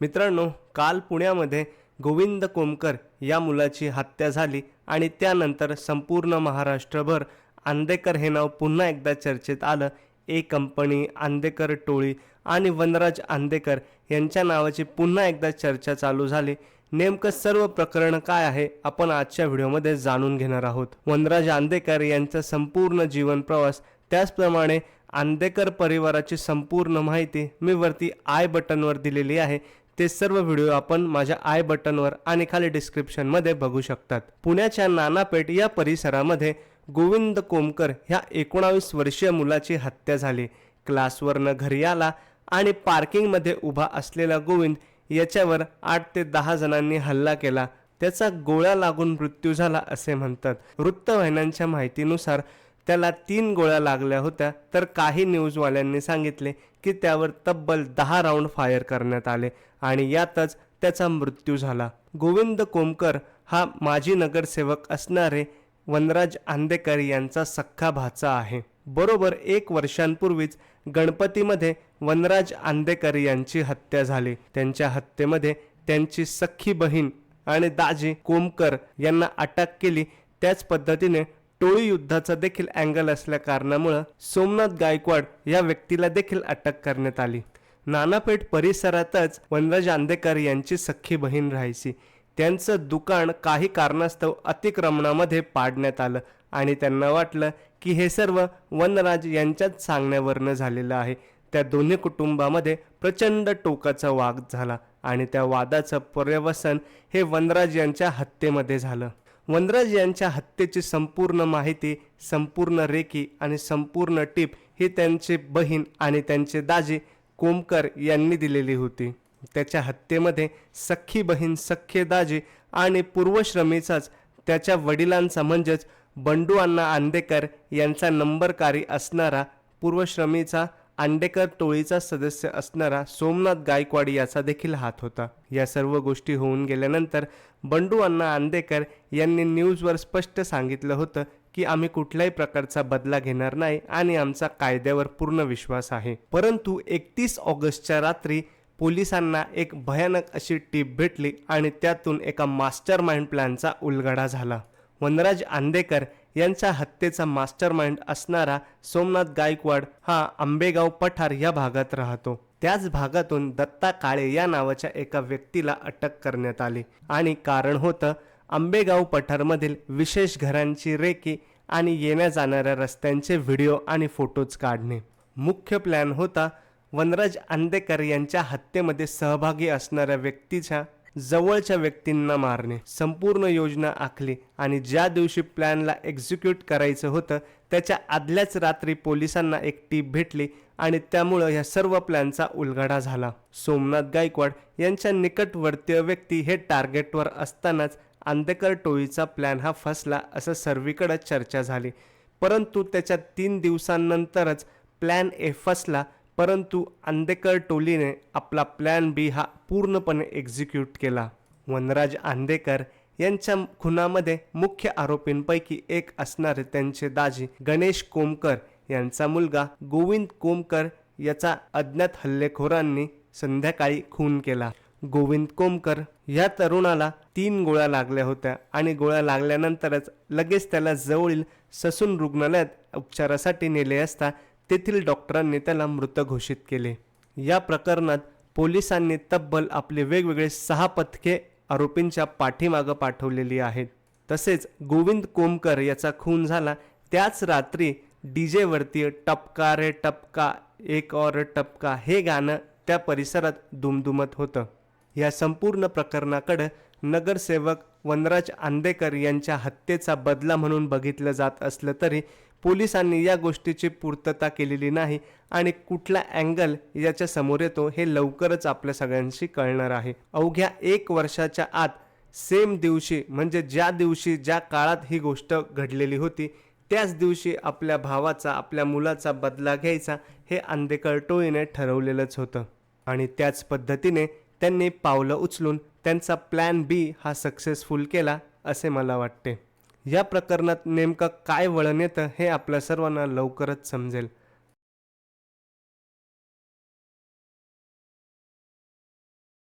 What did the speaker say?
मित्रांनो काल पुण्यामध्ये गोविंद कोमकर या मुलाची हत्या झाली आणि त्यानंतर संपूर्ण महाराष्ट्रभर आंदेकर हे नाव पुन्हा एकदा चर्चेत आलं. ए कंपनी आंदेकर टोळी आणि वनराज आंदेकर यांच्या नावाची पुन्हा एकदा चर्चा चालू झाली. नेमकं सर्व प्रकरण काय आहे आपण आजच्या व्हिडिओमध्ये जाणून घेणार आहोत. वनराज आंदेकर यांचा संपूर्ण जीवन प्रवास त्याचप्रमाणे आंदेकर परिवाराची संपूर्ण माहिती मी वरती आय बटनवर दिलेली आहे. ते सर्व व्हिडिओ आपण माझ्या आय बटनवर आणि खाली डिस्क्रिप्शनमध्ये बघू शकतात. पुण्याच्या नानापेठ या परिसरामध्ये गोविंद कोमकर ह्या एकोणावीस वर्षीय मुलाची हत्या झाली. क्लासवरनं घरी आला आणि पार्किंगमध्ये उभा असलेला गोविंद याच्यावर आठ ते दहा जणांनी हल्ला केला. त्याचा गोळ्या लागून मृत्यू झाला असे म्हणतात. वृत्तवाहिन्यांच्या माहितीनुसार त्याला तीन गोळ्या लागल्या होत्या. तर काही न्यूजवाल्यांनी सांगितले की त्यावर तब्बल दहा राऊंड फायर करण्यात आले आणि यातच त्याचा मृत्यू झाला. गोविंद कोमकर हा माजी नगरसेवक असणारे वनराज आंदेकर यांचा सख्खा भाचा आहे. बरोबर एक वर्षांपूर्वीच गणपतीमध्ये वनराज आंदेकर यांची हत्या झाली. त्यांच्या हत्येमध्ये त्यांची सख्खी बहीण आणि दाजी कोमकर यांना अटक केली. त्याच पद्धतीने टोळी युद्धाचा देखील अँगल असल्या कारणामुळं सोमनाथ गायकवाड या व्यक्तीला देखील अटक करण्यात आली. नानापेठ परिसरातच वनराज आंदेकर यांची सख्खी बहीण राहायची. त्यांचं दुकान काही कारणास्तव अतिक्रमणामध्ये पाडण्यात आलं आणि त्यांना वाटलं की हे सर्व वनराज यांच्याच सांगण्यावरनं झालेलं आहे. त्या दोन्ही कुटुंबामध्ये प्रचंड टोकाचा वाद झाला आणि त्या वादाचं पर्यवसन हे वनराज यांच्या हत्येमध्ये झालं. वनराज यांच्या हत्येची संपूर्ण माहिती संपूर्ण रेकी आणि संपूर्ण टीप ही त्यांचे बहीण आणि त्यांचे दाजी कोमकर यांनी दिलेली होती. त्याच्या हत्येमध्ये सख्खी बहीण सख्खे दाजी आणि पूर्वश्रमीचाच त्याच्या वडिलांचा म्हणजेच बंडू अण्णा आंदेकर यांचा नंबरकारी असणारा पूर्वश्रमीचा आंडेकर टोळीचा सदस्य असणारा सोमनाथ गायकवाड याचा देखील हात होता. या सर्व गोष्टी होऊन गेल्यानंतर बंडू अण्णा आंदेकर यांनी न्यूजवर स्पष्ट सांगितलं होतं की आम्ही कुठल्याही प्रकारचा बदला घेणार नाही आणि आमचा कायद्यावर पूर्ण विश्वास आहे. परंतु एकतीस ऑगस्टच्या रात्री पोलिसांना एक भयानक अशी टीप भेटली आणि त्यातून एका मास्टर माइंड प्लॅनचा उलगडा झाला. वनराज आंदेकर यांच्या हत्येचा मास्टर माइंड असणारा सोमनाथ गायकवाड हा आंबेगाव पठार या भागात राहतो. त्याच भागातून दत्ता काळे या नावाच्या एका व्यक्तीला अटक करण्यात आली. आणि कारण होतं आंबेगाव पठारमधील विशेष घरांची रेकी आणि येण्या जाणाऱ्या रस्त्यांचे व्हिडिओ आणि फोटोज काढणे. मुख्य प्लॅन होता वनराज आंदेकर यांच्या हत्येमध्ये सहभागी असणाऱ्या व्यक्तीच्या जवळच्या व्यक्तींना मारणे. संपूर्ण योजना आखली आणि ज्या दिवशी प्लॅनला एक्झिक्यूट करायचं होतं त्याच्या आदल्याच रात्री पोलिसांना एक टीप भेटली आणि त्यामुळं ह्या सर्व प्लॅनचा उलगडा झाला. सोमनाथ गायकवाड यांच्या निकटवर्तीय व्यक्ती हे टार्गेटवर असतानाच आंदेकर टोळीचा प्लॅन हा फसला असं सर्वीकडे चर्चा झाली. परंतु त्याच्या तीन दिवसांनंतरच प्लॅन ए फसला परंतु आंदेकर टोलीने आपला प्लॅन बी हा पूर्णपणे एक्झिक्यूट केला. वनराज आंदेकर यांच्या खुनामध्ये मुख्य आरोपींपैकी एक असणारे त्यांचे दाजी गणेश कोमकर यांचा मुलगा गोविंद कोमकर याचा अज्ञात हल्लेखोरांनी संध्याकाळी खून केला. गोविंद कोमकर या तरुणाला तीन गोळ्या लागल्या होत्या आणि गोळ्या लागल्यानंतरच लगेच त्याला जवळील ससून रुग्णालयात उपचारासाठी नेले असता तेथील डॉक्टरांनी त्याला मृत घोषित केले. या प्रकरणात पोलिसांनी तब्बल आपले वेगवेगळे सहा पथके आरोपींच्या पाठीमागं पाठवलेली आहेत. तसेच गोविंद कोमकर याचा खून झाला. त्याच रात्री डी जेवरती टपका रे टपका एक और टपका हे गाणं त्या परिसरात दुमदुमत होतं. या संपूर्ण प्रकरणाकडं नगरसेवक वनराज आंदेकर यांच्या हत्येचा बदला म्हणून बघितलं जात असलं तरी पोलिसांनी या गोष्टीची पूर्तता केलेली नाही आणि कुठला अँगल याच्या समोर येतो हे लवकरच आपल्या सगळ्यांशी कळणार आहे. अवघ्या एक वर्षाच्या आत सेम दिवशी म्हणजे ज्या दिवशी ज्या काळात ही गोष्ट घडलेली होती त्याच दिवशी आपल्या भावाचा आपल्या मुलाचा बदला घ्यायचा हे आंदेकर टोळीने ठरवलेलंच होतं. आणि त्याच पद्धतीने त्यांनी पावलं उचलून त्यांचा प्लॅन बी हा सक्सेसफुल केला असे मला वाटते. या प्रकरणात नेमकं काय वळण येतं हे आपल्या सर्वांना लवकरच समजेल.